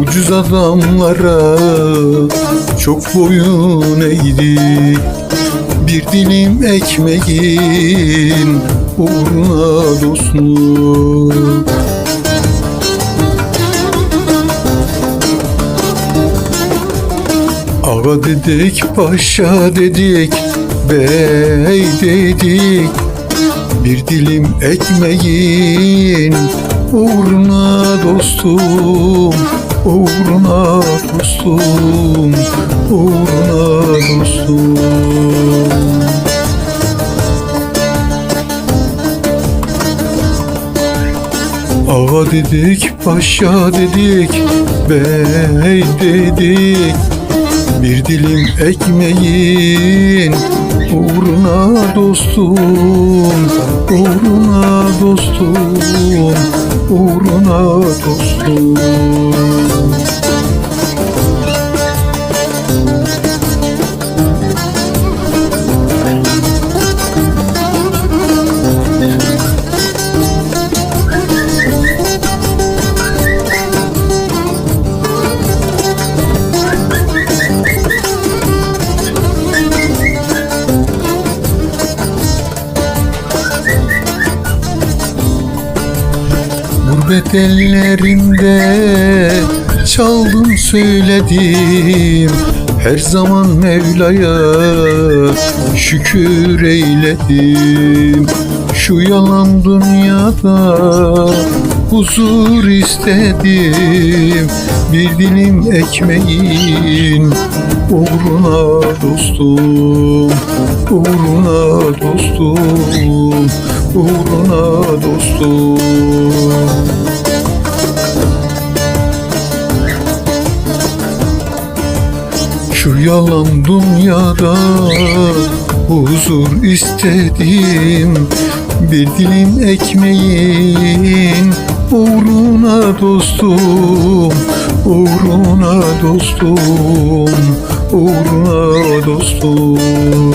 Ucuz adamlara çok boyun eğdik Bir dilim ekmeğin uğruna dostum Ağa dedik, paşa dedik, bey dedik. Bir dilim ekmeğin uğruna dostum Uğruna dostum, uğruna dostum. Ağa dedik, paşa dedik, bey dedik. Bir dilim ekmeğin uğruna dostum Uğruna dostum, uğruna dostum Gurbet ellerinde çaldım söyledim. Her zaman Mevla'ya şükür eyledim. Şu yalan dünyada huzur istedim. Bir dilim ekmeğin uğruna dostum Uğruna dostum Uğruna dostum. Şu yalan dünyada huzur istedim Bir dilim ekmeğin uğruna dostum Uğruna dostum Uğruna dostum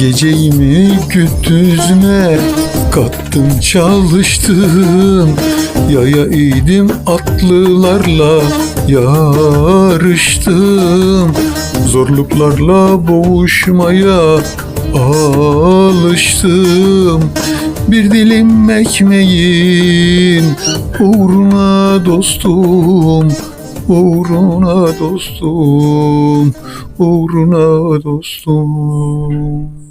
Geceğimi gündüzüme kattım çalıştım Yaya idim atlılarla yarıştım Zorluklarla boğuşmaya alıştım. Bir dilim ekmeğin uğruna dostum Uğruna dostum, uğruna dostum.